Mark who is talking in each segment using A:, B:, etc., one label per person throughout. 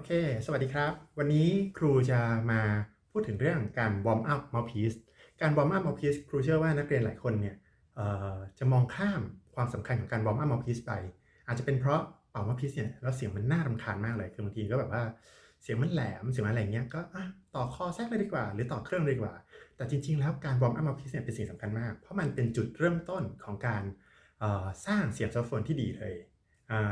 A: อเค สวัสดีครับ วันนี้ครูจะมาพูดถึงเรื่องการ warm up mouthpiece การ warm up mouthpiece ครูเชื่อว่านักเรียนหลายคนเนี่ยจะมองข้ามความสำคัญของการ warm up mouthpiece ไป อาจจะเป็นเพราะเป่า mouthpiece เนี่ยแล้วเสียงมันน่ารำคาญมากเลย คือบางทีก็แบบว่าเสียงมันแหลม เสียงอะไรเงี้ย ก็ต่อคอแทรกเลยดีกว่า หรือต่อเครื่องเลยดีกว่า แต่จริง ๆ แล้วการ warm up mouthpiece เนี่ยเป็นสิ่งสำคัญมาก เพราะมันเป็นจุดเริ่มต้นของการสร้างเสียงโซโฟนที่ดีเลย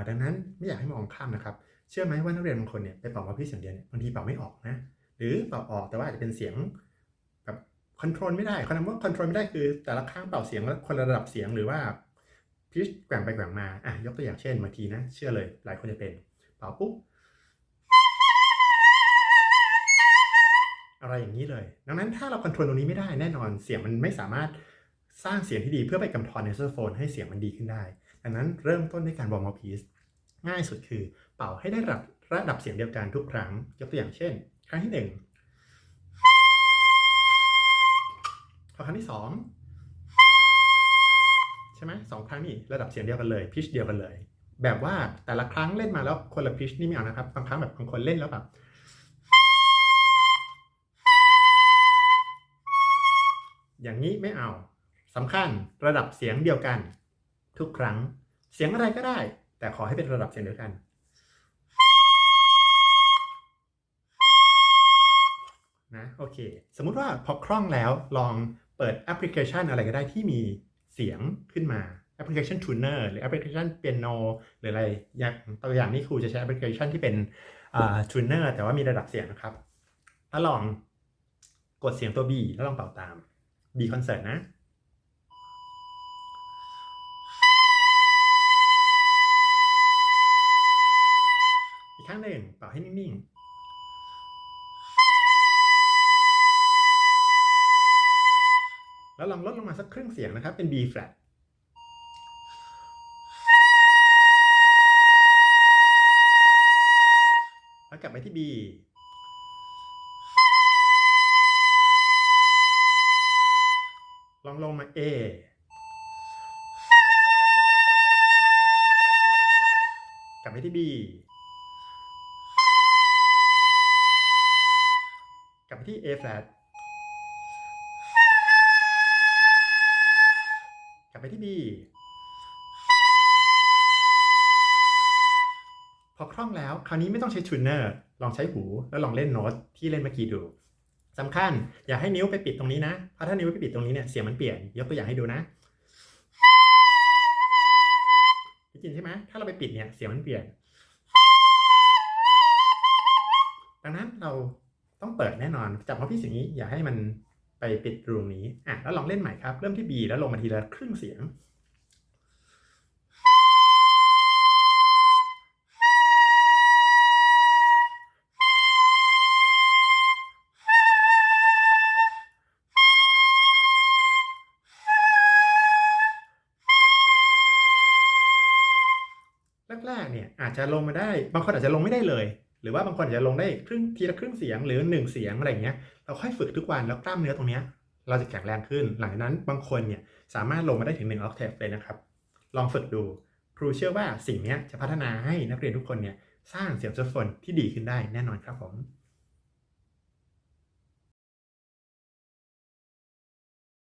A: ดังนั้นไม่อยากให้มองข้ามนะครับ เชื่อไหมว่านักเรียนบางคนเนี่ยไปเป่ามาพี่เสียงเดียวเนี่ยบางทีเป่าไม่ออกนะ หรือเป่าออกแต่ว่าอาจจะเป็นเสียงแบบคอนโทรลไม่ได้คำว่าคอนโทรลไม่ได้คือ แต่ละข้างเป่าเสียงแล้วคนระดับเสียงหรือว่าพิชแกว่งไปแกว่งมาอะยกตัวอย่างเช่นบางทีนะ เชื่อเลยหลายคนจะเป็นเป่าปุ๊บอะไรอย่างนี้เลย ดังนั้นถ้าเราคอนโทรลตรงนี้ไม่ได้แน่นอนเสียงมันไม่สามารถสร้างเสียงที่ดีเพื่อไปกำทอนในโซโฟนให้เสียงมันดีขึ้นได้ ดังนั้นเริ่มต้นด้วยการวอร์มพีซง่ายสุดคือเป่าให้ได้ระดับระดับเสียงเดียวกันทุกครั้ง ยกตัวอย่างเช่น ครั้งที่หนึ่งพอครั้งที่สองใช่ไหมสองครั้งนี่ระดับเสียงเดียวกันเลยพิชเดียวกันเลย แบบว่าแต่ละครั้งเล่นมาแล้วคนละพิชนี่ไม่เอานะครับบางครั้งแบบบางคนเล่นแล้วแบบอย่างนี้ไม่เอาสำคัญระดับเสียงเดียวกัน ทุกครั้ง เสียงอะไรก็ได้ แต่ขอให้เป็นระดับเสียงเดียวกันนะโอเค สมมุติว่าพอคล่องแล้วลองเปิดแอปพลิเคชันอะไรก็ได้ที่มีเสียงขึ้นมาแอปพลิเคชัน Tuner หรือแอปพลิเคชัน Piano หรืออะไรอย่างตัวอย่างนี้ครูจะใช้แอปพลิเคชันที่เป็นอ่า Tuner แต่ว่ามีระดับเสียงนะครับแล้วลองกดเสียงตัว B แล้วลองเป่าตาม B concert นะาให้นิ่งๆ แล้วลองลดลงมาสักครึ่งเสียงนะครับ เป็น B flat แล้วกลับไปที่ B ลองลงมา A กลับไปที่ B ที่ A flat กลับไปที่ B พอคล่องแล้วคราวนี้ไม่ต้องใช้ทูนเนอร์ลองใช้หูแล้วลองเล่นโน้ตที่เล่นเมื่อกี้ดูสำคัญอย่าให้นิ้วไปปิดตรงนี้นะเพราะถ้านิ้วไปปิดตรงนี้เนี่ยเสียงมันเปลี่ยนยกตัวอย่างให้ดูนะได้ยินใช่ไหมถ้าเราไปปิดเนี่ยเสียงมันเปลี่ยน ดังนั้นเรา ต้องเปิดแน่นอนจับมาพี่สิ่งนี้อย่าให้มันไปปิดรูนี้อะแล้วลองเล่นใหม่ครับ เริ่มที่ B แล้วลงมาทีละครึ่งเสียงแรกๆเนี่ยอาจจะลงมาได้ บางคนอาจจะลงไม่ได้เลย หรือว่าบางคนอาจจะลงได้ครึ่งทีละครึ่งเสียงหรือหนึ่งเสียงอะไรเงี้ยเราค่อยฝึกทุกวันแล้วกล้ามเนื้อตรงเนี้ยเราจะแข็งแรงขึ้น หลังจากนั้นบางคนเนี่ยสามารถลงมาได้ถึง1 octave เลยนะครับ ลองฝึกดูครูเชื่อว่าสิ่งนี้จะพัฒนาให้นักเรียนทุกคนเนี่ยสร้างเสียงโซโฟนที่ดีขึ้นได้แน่นอนครับผม